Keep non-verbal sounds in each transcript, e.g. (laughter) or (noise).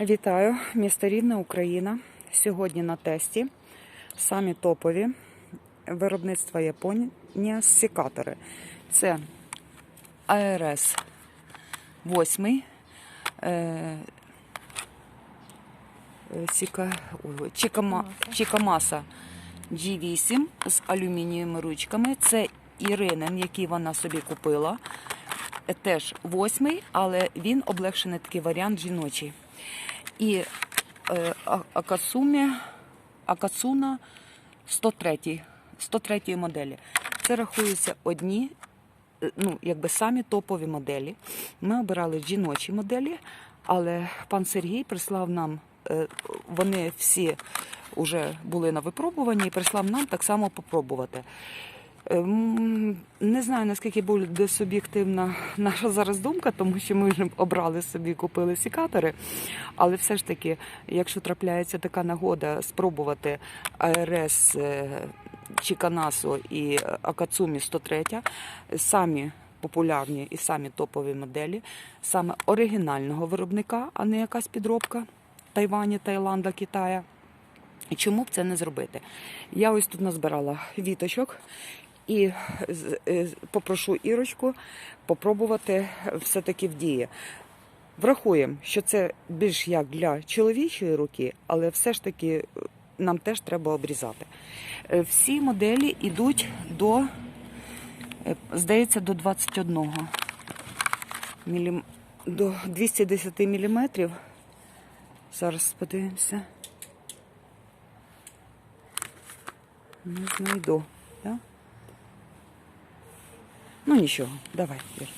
Вітаю, місто Рівне, Україна. Сьогодні на тесті самі топові виробництва Японія секатори. Це АРС 8, е, Сіка, ой, Чікама, Чікамаса G8 з алюмінієвими ручками. Це Іринен, який вона собі купила. Теж восьмий, але він облегшений такий варіант жіночий. І е, Акасумі, Акацуна 103, 103 моделі. Це рахуються одні, е, ну, якби самі топові моделі. Ми обирали жіночі моделі, але пан Сергій прислав нам, е, вони всі вже були на випробуванні і прислав нам так само попробувати. Ем, Не знаю, наскільки буде суб'єктивна наша зараз думка, тому що ми вже обрали собі, купили сікатори. Але все ж таки, якщо трапляється така нагода спробувати АРС е, Чіканасо і Акацумі 103, самі популярні і самі топові моделі, саме оригінального виробника, а не якась підробка Тайвані, Таїланда, Китая. Чому б це не зробити? Я ось тут назбирала віточок і е, попрошу Ірочку попробувати все-таки в дії. Врахуємо, що це більш як для чоловічої руки, але все ж таки е, нам теж треба обрізати. Е, Всі моделі йдуть до, здається, до 21 мілім... до 210 міліметрів. Зараз подивимося. Не знайду. Да? Ну нічого, давай. Ір.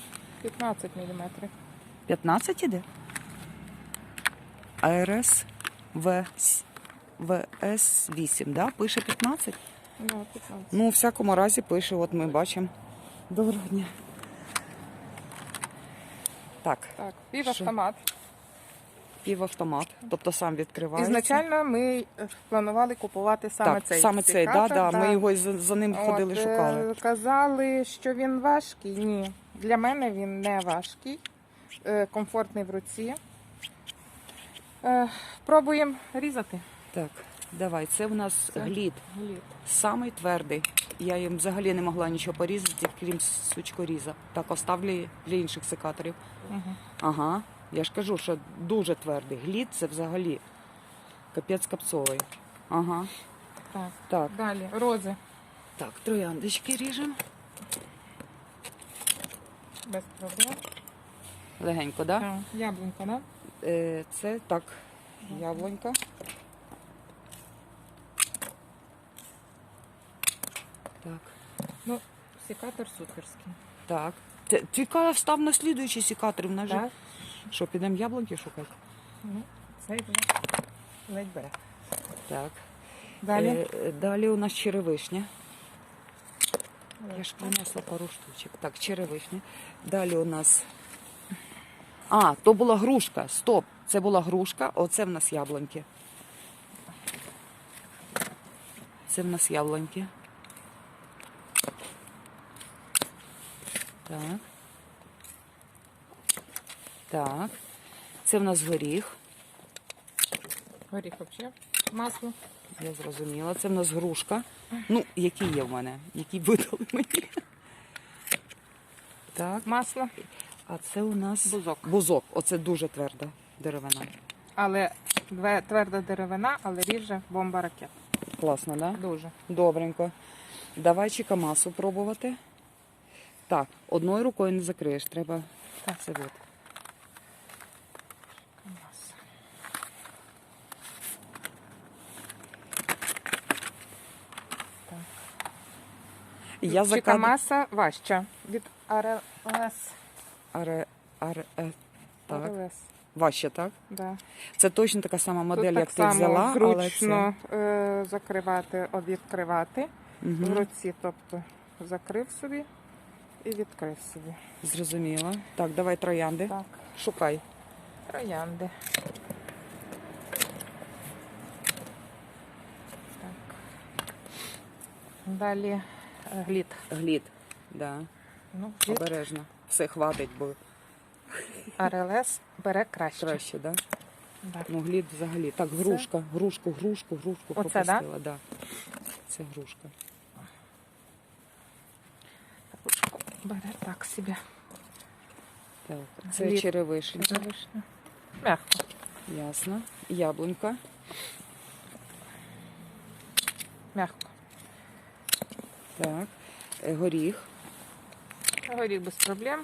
15 мм. 15 іде? АРС ВС, ВС8, да? Пише 15? Да, 15. Ну, у всякому разі пише, от ми бачимо. Доброго дня. Так, Так, півавтомат. Півавтомат, тобто сам відкривається. Ізначально ми е, планували купувати саме так, цей. саме цей, да, да, ми його за, за ним ходили, От, е, шукали. Казали, що він важкий. Ні. Для мене він не важкий, е, комфортний в руці. Пробуємо різати. Так, давай, це у нас Це глід. Глід. Самий твердий. Я їм взагалі не могла нічого порізати, крім сучкоріза. Так, оставлю для інших секаторів. Угу. Ага. Я ж кажу, що дуже твердий. Глід це взагалі капець капцовий. Ага. Так, Так, далі. Рози. так, трояндочки ріжемо. Без проблем. Легенько, так? Да? Так, Яблунька, да? Е, це так, яблунька. Так, Ну, секатор суперський. так. Ти, ти став на слідуючий секатор. В нас же- Так? Що, підемо яблуньки шукати? Ну, цей ледь бере. Так. Далі. Е, далі у нас черевишня. Я ж принесла пару штучок. Так, черевишня. Далі у нас. А, то була грушка. Стоп. Це була грушка, оце в нас яблуньки. Це в нас яблуньки. Так. Так. Це в нас горіх. Горіх взагалі. Масло. Я зрозуміла. Це в нас грушка. Ну, які є в мене, які видали мені. Так, Масло. а це у нас Бузок. Бузок. Оце дуже тверда деревина. Але тверда деревина, але ріже бомба ракет. Класно, да? Дуже. Добренько. Давай чикамасу пробувати. Так, одною рукою не закриєш, треба Так. це от. Я за кадр... Чикамаса важча від РЛС. Аре... Аре... е, Так. РЛС. Важче, так? Да. Це точно така сама модель, Тут як так ти само взяла, але зручно е, закривати, о, відкривати. це... В руці, тобто закрив собі і відкрив собі. Зрозуміла. Так, давай троянди. Так, Шукай. троянди. Так. Далі глід. Глід. Да. Ну, глід. Обережно. Все хватить, бо РЛС бере краще. краще, да? Да. Ну, глід взагалі. Так, грушка, грушку, грушку, грушку Оце, да? пропустила. Да? Це грушка. Бере так собі. Так, це Глід. черевишенька. Вишня. Мягко. Ясно. Яблунька. Мягко. Так. Е, Горіх, Горіх без проблем.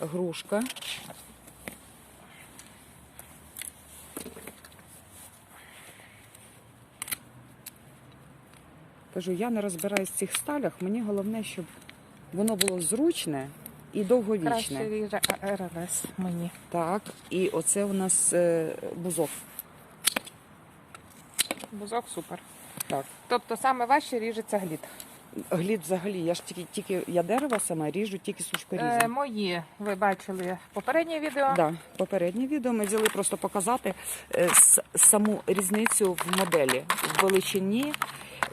грушка. Кажу, я не розбираюсь в цих сталях. Мені головне, щоб воно було зручне і Краще довговічне. ріже РЛС мені. Так, і оце у нас е, бузок. Бузок супер. Так. Тобто саме важче ріжеться глід. Глід взагалі, я ж тільки, тільки я дерево саме ріжу, тільки сушкорізом. Е, мої ви бачили попереднє відео. Да, попереднє відео ми взяли просто показати е, с- саму різницю в моделі, в величині.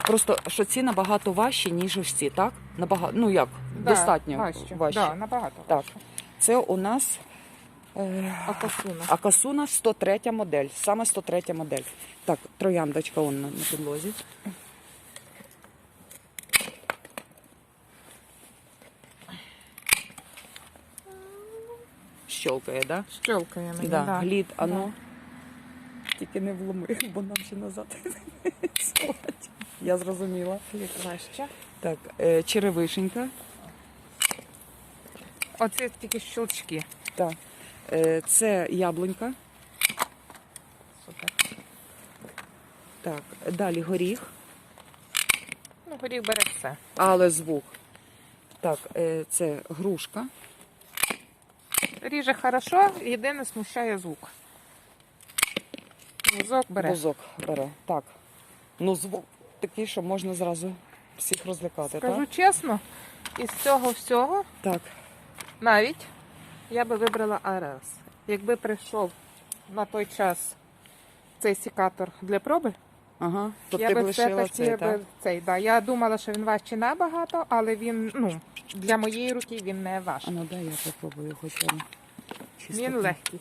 Просто що ці набагато важчі, ніж ось ці, так? Набагато, ну як, Да, достатньо важче. важче. Да, набагато Так. важче. Це у нас е, Акосуна. Акасуна 103 модель, саме 103 модель. Так, трояндочка он на, на підлозі. Щелкає, да? Щелкає мені, Да, да. глід, Да. ано. Тільки не вломи, бо нам ще назад. (laughs) сховать. Я зрозуміла. Глід важче. Так, е, черевишенька. Оце тільки щелчки. Так. Е, це яблунька. Супер. Так, далі горіх, Ну, горіх бере все. але звук. Так, е, це грушка. Ріже хорошо, єдине смущає звук. Бузок бере. Бузок бере. Так. Ну, звук такий, що можна зразу всіх розлякати, Скажу так? чесно, із цього всього Так. навіть я би вибрала АРС. Якби прийшов на той час цей сікатор для проби, Ага. То я ти би все-таки цей, так? цей. Да. Я думала, що він важчий набагато, але він, ну, для моєї руки він не А важкий. ну дай я попробую хоч один. Чисто Він легкий.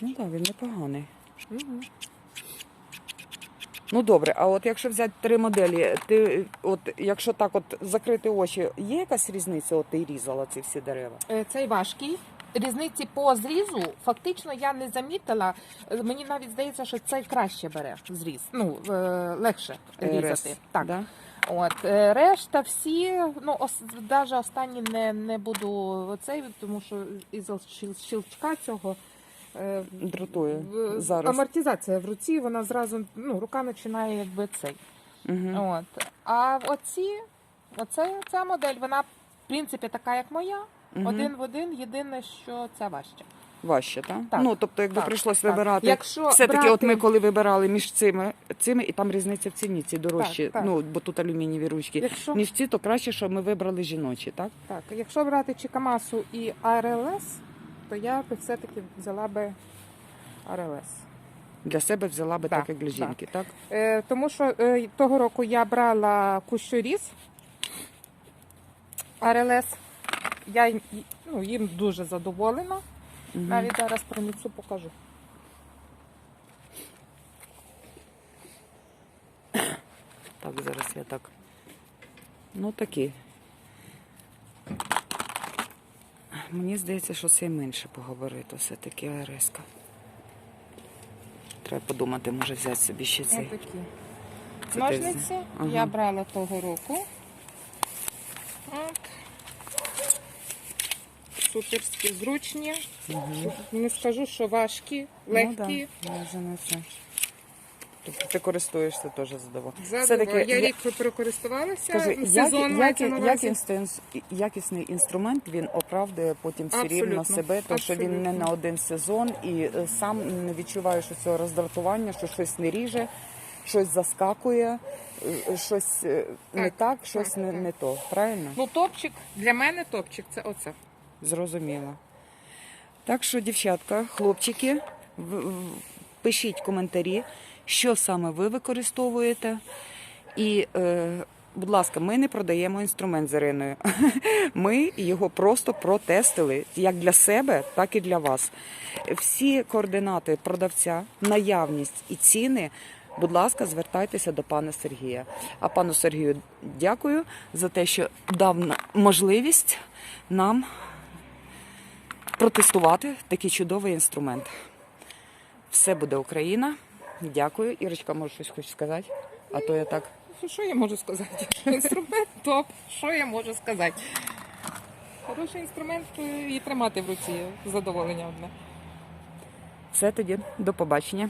Ну так, він непоганий. Мгм. Ну добре, а от якщо взяти три моделі, ти от якщо так от закрити очі, є якась різниця? От ти різала ці всі дерева? Е, Цей важкий. Різниці по зрізу фактично я не замітила. Е, Мені навіть здається, що цей краще бере зріз. Ну, е, легше різати. Так. Да? От е, решта всі, ну ос, навіть останні не, не буду оцей, тому що із щелчка цього е, Дратує зараз. амортизація в руці, вона зразу ну, рука починає якби цей. Угу. От. А оці, оце, ця модель, вона в принципі така, як моя. Мгм. Один в один, єдине, що це важче. Важче, так? Так. Ну, тобто, якби Так, прийшлось так. вибирати. Якщо Все-таки, брати- от ми коли вибирали між цими, цими, і там різниця в ціні, ці дорожчі, Так, так. ну, бо тут алюмінієві ручки. Якщо, Ніж ці, то краще, що ми вибрали жіночі, так? так, якщо брати Чикамасу і АРЛС, то я би все-таки взяла би АРЛС. Для себе взяла би Так, так, як для жінки, так? Е, тому що е, того року я брала кущоріз РЛС. Я ну, їм дуже задоволена. Мгм. Навіть зараз принесу, покажу. Так, зараз я так. Ну такі. Мені здається, що це менше поговорити все-таки АРС-ка. Треба подумати, може взяти собі ще цей. Отакі. Це Ножниці ага. я брала того року. От. Суперські зручні. Угу. Не скажу, що важкі, легкі. Ну, да. я вже. Тобто ти користуєшся теж задоволенням. Задоволена. Я я- рік користувалася. Скажи, сезон як, як, як якісний інструмент він оправдує потім все рівно себе, тому що він не на один сезон і е, сам не відчуваєш цього роздратування, що щось не ріже, щось заскакує, е, щось е, не Так, так, щось так, не, так. не то. Правильно? Ну, топчик, для мене топчик це оце. Зрозуміло. Так що, дівчатка, хлопчики, пишіть коментарі, що саме ви використовуєте. І е, будь ласка, ми не продаємо інструмент з Іриною. (laughs) Ми його просто протестили як для себе, так і для вас. Всі координати продавця, наявність і ціни. Будь ласка, звертайтеся до пана Сергія. А пану Сергію дякую за те, що дав можливість нам протестувати такий чудовий інструмент. Все буде Україна. Дякую. Ірочка, може щось хочеш сказати? А то я так. Що я можу сказати? Інструмент топ. Що я можу сказати? Хороший інструмент е, і тримати в руці задоволення одне. Все тоді. До побачення.